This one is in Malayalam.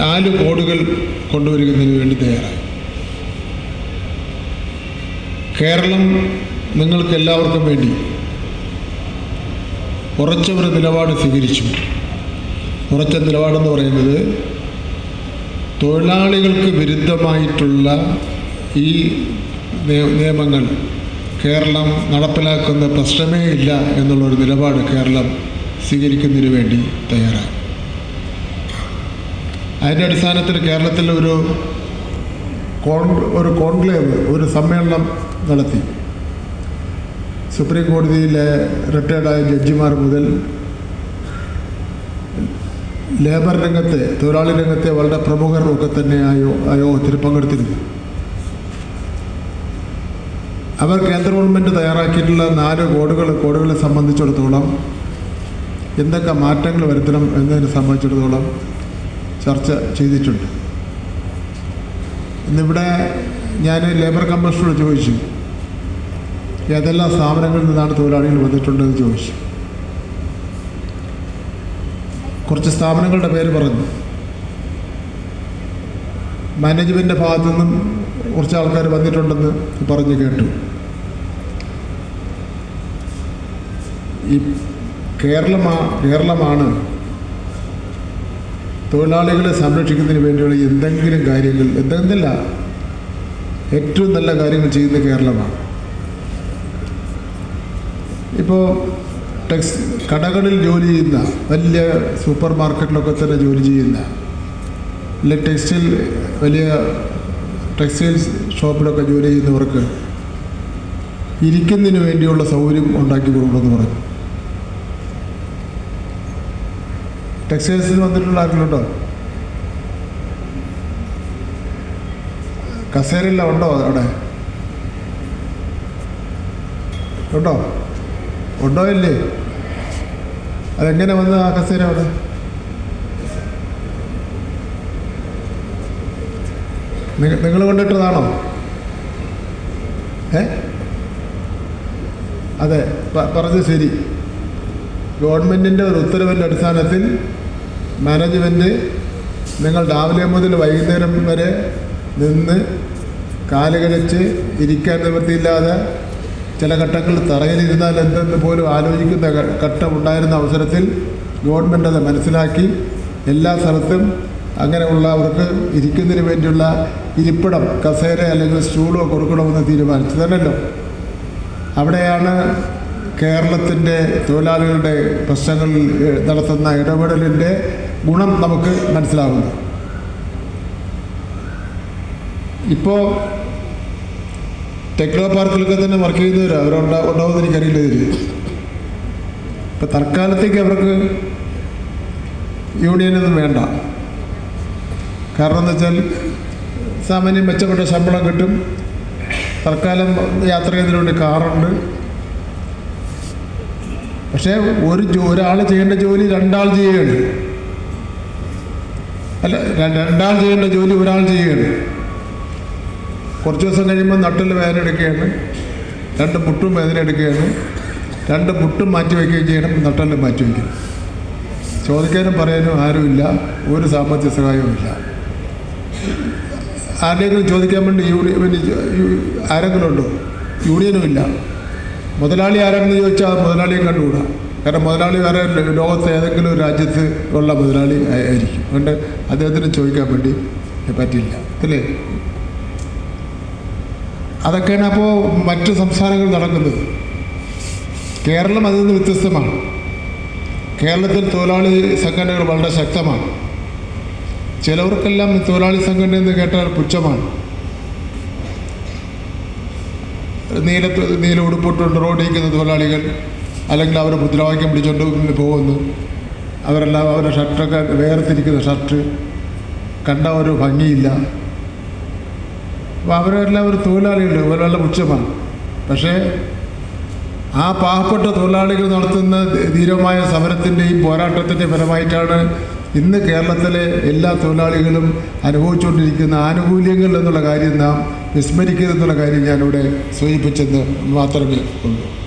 നാല് കോഡുകൾ കൊണ്ടുവരുന്നതിന് വേണ്ടി തയ്യാറായി. കേരളം നിങ്ങൾക്ക് എല്ലാവർക്കും വേണ്ടി ഉറച്ച ഒരു നിലപാട് സ്വീകരിച്ചു. ഉറച്ച നിലപാടെന്ന് പറയുന്നത് തൊഴിലാളികൾക്ക് വിരുദ്ധമായിട്ടുള്ള ഈ നിയമങ്ങൾ കേരളം നടപ്പിലാക്കുന്ന പ്രശ്നമേ ഇല്ല എന്നുള്ളൊരു നിലപാട് കേരളം സ്വീകരിക്കുന്നതിന് വേണ്ടി തയ്യാറായി. അതിന്റെ അടിസ്ഥാനത്തിൽ കേരളത്തിൽ ഒരു കോൺ ഒരു കോൺക്ലേവ് ഒരു സമ്മേളനം നടത്തി. സുപ്രീം കോടതിയിലെ റിട്ടയർഡായ ജഡ്ജിമാർ മുതൽ ലേബർ രംഗത്തെ തൊഴിലാളി രംഗത്തെ വളരെ പ്രമുഖർ ഒക്കെ തന്നെ ആയോ യോഗത്തിൽ പങ്കെടുത്തിരുന്നു. അവർ കേന്ദ്ര ഗവൺമെന്റ് തയ്യാറാക്കിയിട്ടുള്ള നാല് കോഡുകൾ കോഡുകളെ സംബന്ധിച്ചിടത്തോളം എന്തൊക്കെ മാറ്റങ്ങൾ വരുത്തണം എന്നതിനെ സംബന്ധിച്ചിടത്തോളം ചർച്ച ചെയ്തിട്ടുണ്ട്. ഇന്നിവിടെ ഞാൻ ലേബർ കമ്മീഷനോട് ചോദിച്ചു. ഏതെല്ലാം സ്ഥാപനങ്ങളിൽ നിന്നാണ് തൊഴിലാളികൾ വന്നിട്ടുണ്ടെന്ന് ചോദിച്ചു. കുറച്ച് സ്ഥാപനങ്ങളുടെ പേര് പറഞ്ഞു. മാനേജ്മെന്റിന്റെ ഭാഗത്തു നിന്നും കുറച്ച് ആൾക്കാർ വന്നിട്ടുണ്ടെന്ന് പറഞ്ഞ് കേട്ടു. ഈ കേരളമാ കേരളമാണ് തൊഴിലാളികളെ സംരക്ഷിക്കുന്നതിന് വേണ്ടിയുള്ള എന്തെങ്കിലും കാര്യങ്ങൾ എന്തെന്നില്ല. ഏറ്റവും നല്ല കാര്യങ്ങൾ ചെയ്യുന്ന കേരളമാണ്. ഇപ്പോൾ ടെക്സ് കടകളിൽ ജോലി ചെയ്യുന്ന വലിയ സൂപ്പർ മാർക്കറ്റിലൊക്കെ തന്നെ ജോലി ചെയ്യുന്ന അല്ലെ ടെക്സ്റ്റൈൽ വലിയ ടെക്സ്റ്റൈൽസ് ഷോപ്പിലൊക്കെ ജോലി ചെയ്യുന്നവർക്ക് ഇരിക്കുന്നതിന് വേണ്ടിയുള്ള സൗകര്യം ഉണ്ടാക്കി കൊടുക്കണമെന്ന് പറഞ്ഞു. ടെക്സ്റ്റൈൽസിൽ വന്നിട്ടുള്ള ആരെങ്കിലുണ്ടോ കസേരയില്ല ഉണ്ടോ അവിടെ? ഉണ്ടോ? ഉണ്ടോ ഇല്ലേ? അതെങ്ങനെ വന്നു ആ കസേര അവിടെ? നിങ്ങൾ കൊണ്ടിട്ടതാണോ ഏ? അതെ പറഞ്ഞത് ശരി. ഗവൺമെന്റിന്റെ ഒരു ഉത്തരവിന്റെ അടിസ്ഥാനത്തിൽ മാനേജ്മെന്റ് നിങ്ങൾ രാവിലെ മുതൽ വൈകുന്നേരം വരെ നിന്ന് കാലുകഴിച്ച് ഇരിക്കാൻ നിവൃത്തിയില്ലാതെ ചില ഘട്ടങ്ങൾ തറയിലിരുന്നാൽ എന്തെന്ന് പോലും ആലോചിക്കുന്ന ഘട്ടം ഘട്ടമുണ്ടായിരുന്ന അവസരത്തിൽ ഗവൺമെന്റ് അത് മനസ്സിലാക്കി എല്ലാ സ്ഥലത്തും അങ്ങനെയുള്ളവർക്ക് ഇരിക്കുന്നതിന് വേണ്ടിയുള്ള ഇരിപ്പിടം കസേര അല്ലെങ്കിൽ സ്റ്റൂളോ കൊടുക്കണമെന്ന് തീരുമാനിച്ചു തന്നല്ലോ അവിടെയാണ് കേരളത്തിന്റെ തൊഴിലാളികളുടെ പ്രശ്നങ്ങളിൽ നടത്തുന്ന ഇടപെടലിന്റെ ഗുണം നമുക്ക് മനസ്സിലാകുന്നു. ഇപ്പോൾ ടെക്നോ പാർക്കിലൊക്കെ തന്നെ വർക്ക് ചെയ്യുന്നവർ അവരുണ്ടാ ഉണ്ടാവുമെന്ന് എനിക്കറിയില്ല ഇതിൽ ഇപ്പം തൽക്കാലത്തേക്ക് അവർക്ക് യൂണിയനൊന്നും വേണ്ട. കാരണം എന്ന് വെച്ചാൽ സാമാന്യം മെച്ചപ്പെട്ട ശമ്പളം കിട്ടും. തൽക്കാലം യാത്ര ചെയ്യുന്നതിന് വേണ്ടി കാറുണ്ട്. പക്ഷേ ഒരു ഒരാൾ ചെയ്യേണ്ട ജോലി രണ്ടാൾ ചെയ്യുകയാണ്. അല്ല രണ്ടാൾ ചെയ്യേണ്ട ജോലി ഒരാൾ ചെയ്യുകയാണ് കുറച്ച് ദിവസം കഴിയുമ്പോൾ നട്ടിൽ വേദന എടുക്കുകയാണ്. രണ്ട് മുട്ടും വേദന എടുക്കുകയാണ്. രണ്ട് മുട്ടും മാറ്റി വയ്ക്കുകയും ചെയ്യണം നട്ടെല്ലാം മാറ്റി വയ്ക്കണം ചോദിക്കാനും പറയാനും ആരുമില്ല. ഒരു സാമ്പത്തിക സഹായവും ഇല്ല ആരുടെയെങ്കിലും ചോദിക്കാൻ വേണ്ടി യൂണിയൻ ആരെങ്കിലും ഉണ്ടോ യൂണിയനും ഇല്ല മുതലാളി ആരാണെന്ന് ചോദിച്ചാൽ മുതലാളിയും കണ്ടുകൂടാ. കാരണം മുതലാളി വേറെ ലോകത്തെ ഏതെങ്കിലും ഒരു രാജ്യത്ത് ഉള്ള മുതലാളി ആയിരിക്കും. അതുകൊണ്ട് അദ്ദേഹത്തിന് ചോദിക്കാൻ വേണ്ടി പറ്റില്ല അല്ലേ? അതൊക്കെയാണ് അപ്പോൾ മറ്റ് സംസ്ഥാനങ്ങൾ നടക്കുന്നത്. കേരളം അതിൽ നിന്ന് വ്യത്യസ്തമാണ്. കേരളത്തിൽ തൊഴിലാളി സംഘടനകൾ വളരെ ശക്തമാണ്. ചിലവർക്കെല്ലാം തൊഴിലാളി സംഘടന എന്ന് കേട്ടാൽ പുച്ഛമാണ്. നീല നീല ഉടുപ്പിട്ടുണ്ട് റോഡിൽ നിൽക്കുന്ന തൊഴിലാളികൾ അല്ലെങ്കിൽ അവർ മുദ്രാവാക്യം പിടിച്ചുകൊണ്ട് പോകുന്നു. അവരെല്ലാം അവരുടെ ഷർട്ടൊക്കെ വേർതിരിക്കുന്ന ഷർട്ട്. കണ്ട ഒരു ഭംഗിയില്ല. അപ്പോൾ അവരെല്ലാം ഒരു തൊഴിലാളിയുണ്ട് നല്ല പുച്ഛമാണ്. പക്ഷേ ആ പാവപ്പെട്ട തൊഴിലാളികൾ നടത്തുന്ന ധീരമായ സമരത്തിന്റെയും പോരാട്ടത്തിന്റെയും ഫലമായിട്ടാണ് ഇന്ന് കേരളത്തിലെ എല്ലാ തൊഴിലാളികളും അനുഭവിച്ചുകൊണ്ടിരിക്കുന്ന ആനുകൂല്യങ്ങൾ എന്നുള്ള കാര്യം നാം വിസ്മരിക്കരുതെന്നുള്ള കാര്യം ഞാനിവിടെ സൂചിപ്പിച്ചെന്ന് മാത്രമേ ഉള്ളൂ.